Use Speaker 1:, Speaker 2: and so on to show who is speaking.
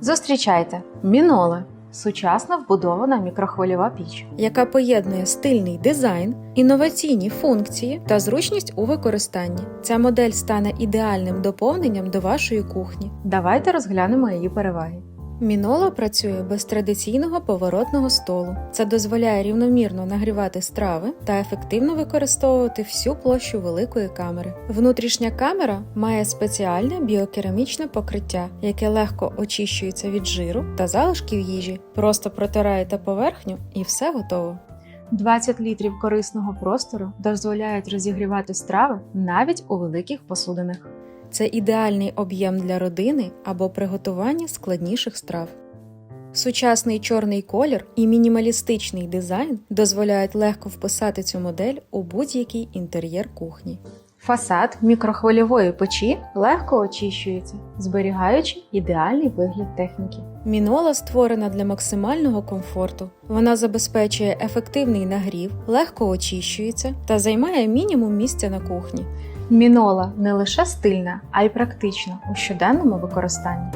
Speaker 1: Зустрічайте Міноле сучасна вбудована мікрохвильова піч.
Speaker 2: яка поєднує стильний дизайн, інноваційні функції та зручність у використанні. Ця модель стане ідеальним доповненням до вашої кухні.
Speaker 1: Давайте розглянемо її переваги.
Speaker 2: Мінола працює без традиційного поворотного столу. Це дозволяє рівномірно нагрівати страви та ефективно використовувати всю площу великої камери. Внутрішня камера має спеціальне біокерамічне покриття, яке легко очищується від жиру та залишків їжі. Просто протираєте поверхню і все готово.
Speaker 1: 20 літрів корисного простору дозволяють розігрівати страви навіть у великих посудинах.
Speaker 2: Це ідеальний об'єм для родини або приготування складніших страв. Сучасний чорний колір і мінімалістичний дизайн дозволяють легко вписати цю модель у будь-який інтер'єр кухні.
Speaker 1: Фасад мікрохвильової печі легко очищується, зберігаючи ідеальний вигляд техніки.
Speaker 2: Мінола створена для максимального комфорту. Вона забезпечує ефективний нагрів, легко очищується та займає мінімум місця на кухні.
Speaker 1: Мінола не лише стильна, а й практична у щоденному використанні.